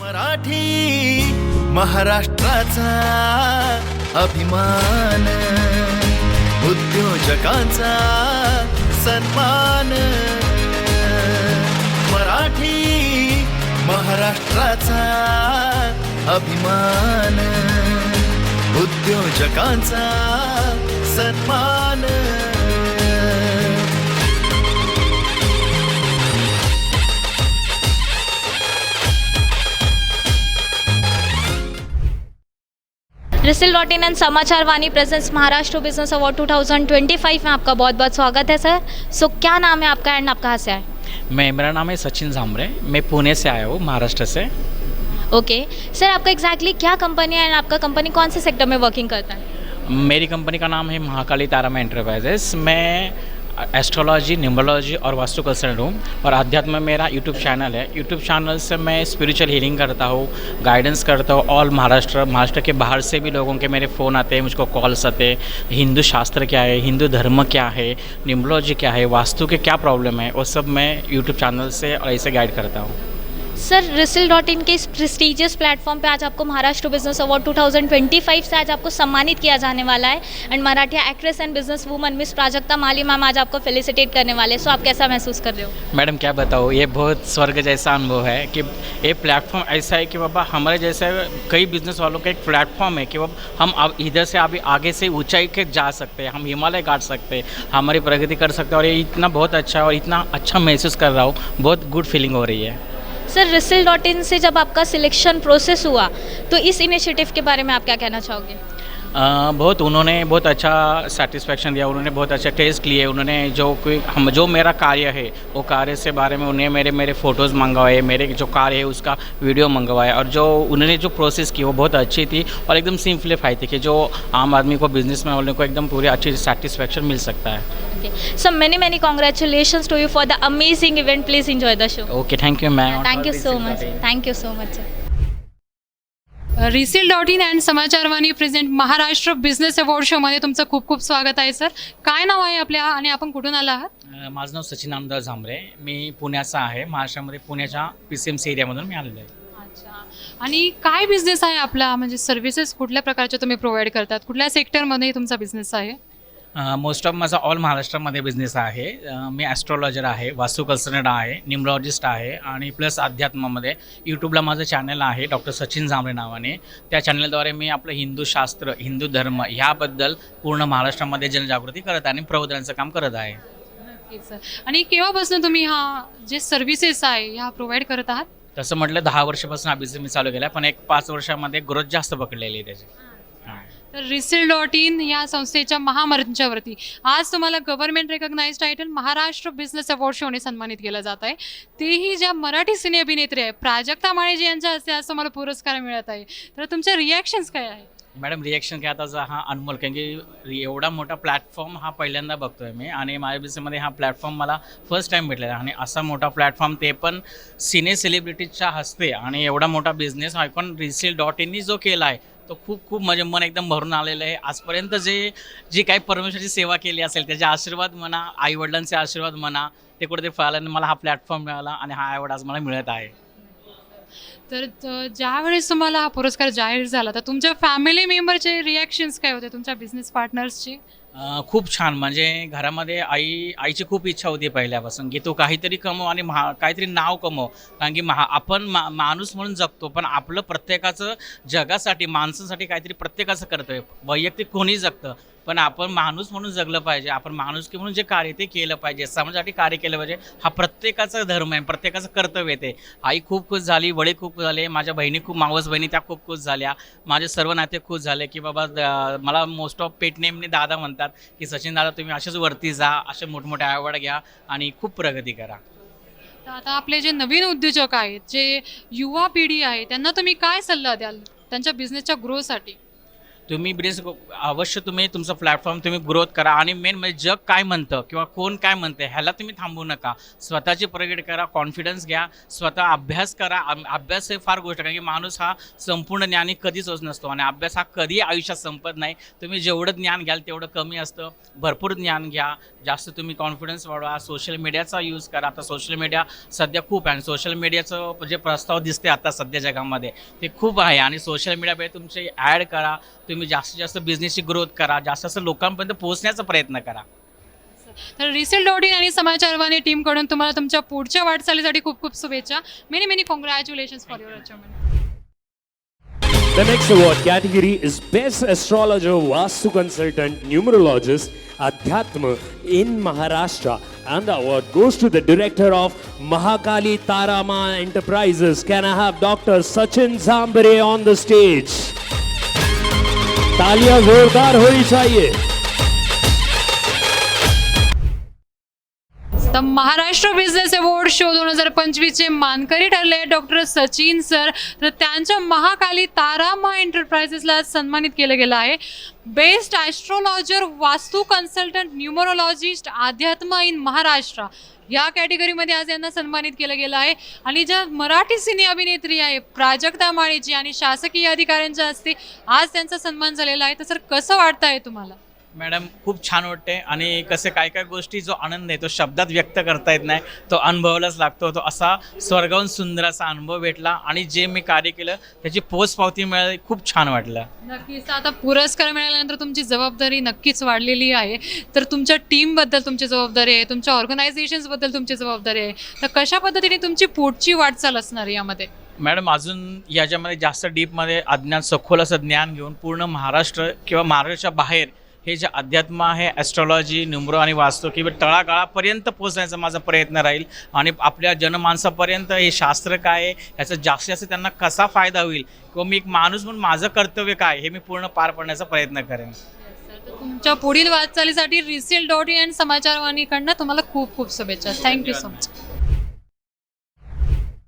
मराठी महाराष्ट्राचा अभिमान उद्योजकांचा सन्मान. मराठी महाराष्ट्राचा अभिमान उद्योजकांचा सन्मान. रिसिल dot in and Samachar Vani presents Maharashtra business award 2025 में आपका बहुत बहुत स्वागत है सर सो so, क्या नाम है आपका एंड आप कहाँ से आए? मैं मेरा नाम है सचिन झामरे मैं पुणे से आया हूँ महाराष्ट्र से. Okay okay. सर आपका एग्जैक्टली क्या कंपनी है एंड आपका कंपनी कौन से सेक्टर में वर्किंग करता है? मेरी कंपनी का नाम है महाकाली तारामा एंटरप्राइजेस मैं एस्ट्रोलॉजी न्यूमरोलॉजी और वास्तु कंसल्टेंट हूँ और अध्यात्म मेरा यूट्यूब चैनल है. यूट्यूब चैनल से मैं स्पिरिचुअल हीलिंग करता हूँ गाइडेंस करता हूँ. ऑल महाराष्ट्र महाराष्ट्र के बाहर से भी लोगों के मेरे फ़ोन आते हैं, मुझको कॉल्स आते हैं. हिंदू शास्त्र क्या है, हिंदू धर्म क्या है न्यूमरोलॉजी क्या है, वास्तु के क्या प्रॉब्लम है, वो सब मैं यूट्यूब चैनल से और ऐसे गाइड करता हूँ. सर रिसिल डॉट इन के इस प्रेस्टिजियस प्लेटफॉर्म पे आज आपको महाराष्ट्र बिज़नेस अवार्ड 2025 से आज आपको सम्मानित किया जाने वाला है। And Marathi actress and business woman miss Prajakta Mali ma'am आज आपको फेलिसिटेट करने वाले हैं। सो आप कैसा महसूस कर रहे हो? मैडम, क्या बताओ ये बहुत स्वर्ग जैसा अनुभव है कि ये प्लेटफॉर्म ऐसा है कि बाबा हमारे जैसे कई बिज़नेस वालों का एक प्लेटफॉर्म है कि बाबा हम अब इधर से अभी आगे से ऊँचाई के जा सकते हैं, हम हिमालय काट सकते हैं, हमारी प्रगति कर सकते हैं। और ये इतना बहुत अच्छा और इतना अच्छा महसूस कर रहा हूँ, बहुत गुड फीलिंग हो रही है। सर रिसिल डॉट इन से जब आपका सिलेक्शन प्रोसेस हुआ तो इस इनिशिएटिव के बारे में आप क्या कहना चाहोगे? अ, बहुत उन्होंने बहुत अच्छा सेटिस्फेक्शन दिया उन्होंने बहुत अच्छा टेस्ट लिए उन्होंने जो कोई हम जो मेरा कार्य है वो कार्य से बारे में उन्हें मेरे मेरे फ़ोटोज़ मंगवाए मेरे जो कार्य है उसका वीडियो मंगवाया और जो उन्होंने जो प्रोसेस की वो बहुत अच्छी थी और एकदम सिंप्लीफाई थी कि जो आम आदमी को बिज़नेस में वाले को एकदम पूरी अच्छी सेटिस्फेक्शन मिल सकता है Okay. So many many to you for the amazing event event. Enjoy the show. Okay thank you ma'am thank you so much thank you so much. Risil dot in and Samacharvani present Maharashtra business award शोमध्ये तुमचं खूप खूप स्वागत आहे sir काय नाव आहे आपल्या आणि आपण कुठून आला आहात? माझं नाव सचिन आमदार झांबरे. मी पुण्याचा आहे. महाराष्ट्रामध्ये पुण्याच्या पी सी एम सी एरियामधून मी आलेलो आहे. अच्छा. आणि काय बिझनेस आहे आपला? म्हणजे सर्व्हिसेस कुठल्या प्रकारच्या तुम्ही प्रोव्हाइड करतात? कुठल्या सेक्टरमध्ये तुमचा बिझनेस आहे? मोस्ट ऑफ माझा ऑल महाराष्ट्रामध्ये बिझनेस आहे. मी ॲस्ट्रॉलॉजर आहे वास्तू कन्सल्टंट आहे न्यूमरॉलॉजिस्ट आहे आणि प्लस अध्यात्मामध्ये यूट्यूबला माझं चॅनल आहे डॉक्टर सचिन झांबरे नावाने. त्या चॅनलद्वारे मी आपलं हिंदू शास्त्र हिंदू धर्म ह्याबद्दल पूर्ण महाराष्ट्रामध्ये जनजागृती करत आहे आणि प्रबोधनाचं काम करत आहे. आणि केव्हापासून तुम्ही हा जे सर्व्हिसेस आहे ह्या प्रोव्हाइड करत आहात? तसं म्हटलं दहा वर्षापासून हा बिझनेस मी चालू केला आहे पण एक पाच वर्षामध्ये ग्रोथ जास्त पकडलेली आहे त्याची. तर रिसिल डॉट इन या संस्थेच्या महामंचावरती. आज तुम्हाला government recognise title Maharashtra business award शोने सन्मानित केलं जात आहे. तेही ज्या मराठी सिने अभिनेत्री आहे प्राजक्ता माळेजी यांच्या हस्ते आज तुम्हाला पुरस्कार मिळत आहे. तर तुमचे रिॲक्शन्स काय आहे मॅडम रिॲक्शन काय आता हा अनमोल कारण की एवढा मोठा प्लॅटफॉर्म हा पहिल्यांदा बघतोय मी. आणि माझ्या बिझनेसमध्ये हा प्लॅटफॉर्म मला फर्स्ट टाईम भेटलेला आणि असा मोठा प्लॅटफॉर्म ते पण सिने सेलिब्रिटीजच्या हस्ते आणि एवढा मोठा बिझनेस आयकॉन रिसेल डॉट इननी जो केला आहे तो खूप खूप म्हणजे मन एकदम भरून आलेलं आहे. आजपर्यंत जे जी काही परमेश्वराची सेवा केली असेल त्याचे आशीर्वाद म्हणा आईवडिलांचे आशीर्वाद म्हणा ते कुठेतरी फळाले मला हा प्लॅटफॉर्म मिळाला आणि हा अवॉर्ड आज मला मिळत आहे. तर ज्यावेळेस तुम्हाला हा पुरस्कार जाहीर झाला तर तुमच्या फॅमिली मेंबरचे रिॲक्शन्स काय होते? तुमच्या बिझनेस पार्टनर्सचे खूप छान. म्हणजे घरामध्ये आई आईची खूप इच्छा होती पहिल्यापासून की तू काहीतरी कमव आणि महा काहीतरी नाव कमव. कारण की महा आपण मा माणूस म्हणून जगतो पण आपलं प्रत्येकाचं जगासाठी माणसांसाठी काहीतरी प्रत्येकाचं कर्तव्य. वैयक्तिक कोणी जगतं पण आपण माणूस म्हणून जगलं पाहिजे. आपण माणुसकी म्हणून जे कार्य ते केलं पाहिजे. समाजासाठी कार्य केलं पाहिजे. हा प्रत्येकाचा धर्म आहे प्रत्येकाचं कर्तव्य ते. आई खूप खुश झाली वडील खूप खुश झाले माझ्या बहिणी खूप मावस बहिणी त्या खूप खुश झाल्या. माझे सर्व नाते खुश झाले की बाबा मला मोस्ट ऑफ पेट नेमने दादा म्हणतात. की सचिन दादा तुम्ही असेच वरती जा असे मोठमोठे आवड घ्या आणि खूप प्रगती करा. तर आता आपले जे नवीन उद्योजक आहेत जे युवा पिढी आहे त्यांना तुम्ही काय सल्ला द्याल त्यांच्या बिझनेसच्या ग्रोथसाठी तुम्ही बिझनेस अवश्य तुम्ही तुमचं प्लॅटफॉर्म तुम्ही ग्रोथ करा. आणि मेन म्हणजे जग काय म्हणतं किंवा कोण काय म्हणतं ह्याला तुम्ही थांबू नका. स्वतःची प्रगट करा कॉन्फिडन्स घ्या स्वतः अभ्यास करा. अभ्यास हे फार गोष्ट आहे, कारण की माणूस हा संपूर्ण ज्ञानी कधीच होत नसतो आणि अभ्यास हा कधी आयुष्यात संपत नाही. तुम्ही जेवढं ज्ञान घ्याल तेवढं कमी असतं. भरपूर ज्ञान घ्या. जास्त तुम्ही कॉन्फिडन्स वाढवा. सोशल मीडियाचा यूज करा. आता सोशल मीडिया सध्या खूप आहे आणि सोशल मीडियाचं जे प्रस्ताव दिसते आता सध्या जगामध्ये ते खूप आहे. आणि सोशल मीडियामध्ये तुमचे ॲड करा. तुम्ही जास्तीत जास्त बिझनेसची ग्रोथ करा जास्त जास्त लोकांपर्यंत पोहोचण्याचा प्रयत्न करा तर रिसेल डॉट इन आणि समाचारवाणी टीमकडून तुम्हाला तुमच्या पुढच्या वाटचालीसाठी खूप खूप शुभेच्छा many many congratulation for your achievement The next award category is Best Astrologer, Vastu Consultant, Numerologist, Adhyatma in Maharashtra. And the award goes to the director of Mahakali Tarama Enterprises. Can I have Dr. Sachin Zambare on the stage? तालियां जोरदार होनी चाहिए। तर Maharashtra business award show दोन हजार पंचवीसचे मानकरी ठरले doctor Sachin sir. तर त्यांच्या महाकाली तारामा एंटरप्राइजेसला सन्मानित केलं गेलं आहे. Best astrologer vastu consultant numerologist अध्यात्म इन महाराष्ट्र. या कॅटेगरीमध्ये आज यांना सन्मानित केलं गेलं आहे. आणि ज्या मराठी सिने अभिनेत्री आहे प्राजक्ता माळेजी आणि शासकीय अधिकाऱ्यांच्या हस्ते आज त्यांचा सन्मान झालेला आहे. तर सर कसं वाटतं आहे तुम्हाला? मॅडम खूप छान वाटते आणि कसे काय काय गोष्टी जो आनंद आहे तो शब्दात व्यक्त करता येत नाही. तो अनुभवायलाच लागतो. तो असा स्वर्गाहून सुंदर असा अनुभव भेटला. आणि जे मी कार्य केलं त्याची पोचपावती मिळाली. खूप छान वाटलं. नक्कीच. आता पुरस्कार मिळाल्यानंतर तुमची जबाबदारी नक्कीच वाढलेली आहे. तर तुमच्या टीमबद्दल तुमची जबाबदारी आहे. तुमच्या ऑर्गनायझेशन्सबद्दल तुमची जबाबदारी आहे. तर कशा पद्धतीने तुमची पुढची वाटचाल असणार आहे यामध्ये? मॅडम अजून याच्यामध्ये जास्त डीपमध्ये अज्ञान सखोल असं ज्ञान घेऊन पूर्ण महाराष्ट्र किंवा महाराष्ट्राच्या बाहेर हे जे अध्यात्म आहे ॲस्ट्रॉलॉजी न्युमरो आणि वास्तू किंवा तळागाळापर्यंत पोहोचण्याचा माझा प्रयत्न राहील. आणि आपल्या जनमानसापर्यंत हे शास्त्र काय आहे ह्याचा जास्तीत जास्त त्यांना कसा फायदा होईल किंवा मी एक माणूस म्हणून माझं कर्तव्य काय हे मी पूर्ण पार पाडण्याचा प्रयत्न करेन. तुमच्या पुढील वाटचालीसाठी रिसेल डॉट इन समाचारवाणीकडनं तुम्हाला खूप खूप शुभेच्छा. Thank you so much